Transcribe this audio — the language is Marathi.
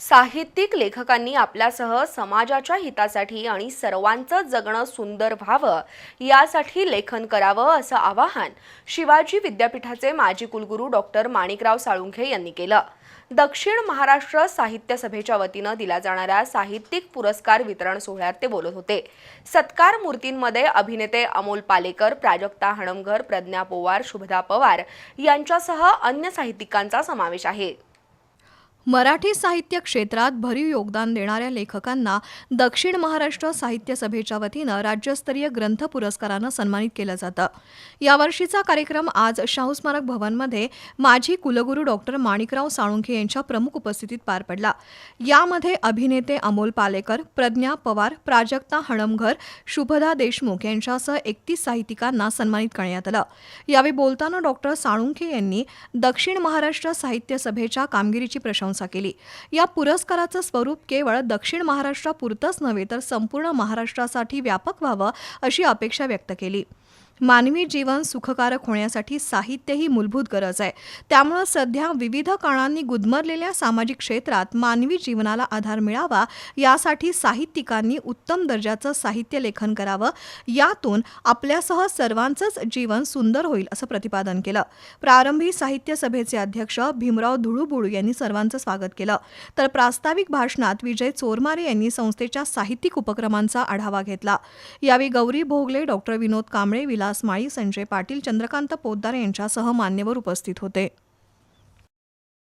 साहित्यिक लेखकांनी आपल्यासह समाजाच्या हितासाठी आणि सर्वांचं जगणं सुंदर व्हावं यासाठी लेखन करावं असं आवाहन शिवाजी विद्यापीठाचे माजी कुलगुरू डॉक्टर माणिकराव साळुंखे यांनी केलं. दक्षिण महाराष्ट्र साहित्य सभेच्या वतीनं दिला जाणाऱ्या साहित्यिक पुरस्कार वितरण सोहळ्यात ते बोलत होते. सत्कार मूर्तींमध्ये अभिनेते अमोल पालेकर प्राजक्ता हणमघर प्रज्ञा पोवार शुभदा पवार यांच्यासह अन्य साहित्यिकांचा समावेश आहे. मराठी साहित्य क्षेत्रात भरीव योगदान देणाऱ्या लेखकांना दक्षिण महाराष्ट्र साहित्य सभेच्या वतीनं राज्यस्तरीय ग्रंथ पुरस्कारानं सन्मानित केलं जातं. यावर्षीचा कार्यक्रम आज शाहू स्मारक भवनमध्ये माजी कुलगुरू डॉक्टर माणिकराव साळुंखे यांच्या प्रमुख उपस्थितीत पार पडला. यामध्ये अभिनेते अमोल पालेकर प्रज्ञा पवार प्राजक्ता हणमघर शुभदा देशमुख यांच्यासह एकतीस साहित्यिकांना सन्मानित करण्यात आलं. यावेळी बोलताना डॉक्टर साळुंखे यांनी दक्षिण महाराष्ट्र साहित्य सभेच्या कामगिरीची प्रशंसा केली. या पुरस्काराचं स्वरूप केवळ दक्षिण महाराष्ट्रापुरतंच नव्हे तर संपूर्ण महाराष्ट्रासाठी व्यापक व्हावं अशी अपेक्षा व्यक्त केली. मानवी जीवन सुखकारक होण्यासाठी साहित्य ही मूलभूत गरज आहे. त्यामुळं सध्या विविध कारणांनी गुदमरलेल्या सामाजिक क्षेत्रात मानवी जीवनाला आधार मिळावा यासाठी साहित्यिकांनी उत्तम दर्जाचं साहित्य लेखन करावं. यातून आपल्यासह सर्वांचंच जीवन सुंदर होईल असं प्रतिपादन केलं. प्रारंभी साहित्य सभेचे अध्यक्ष भीमराव धुळुबुळू यांनी सर्वांचं स्वागत केलं. तर प्रास्ताविक भाषणात विजय चोरमारे यांनी संस्थेच्या साहित्यिक उपक्रमांचा आढावा घेतला. यावेळी गौरी भोगले डॉक्टर विनोद कांबळे विला विलास माळी संजय पाटील चंद्रकांत पोद्दार यांच्यासह मान्यवर उपस्थित होते.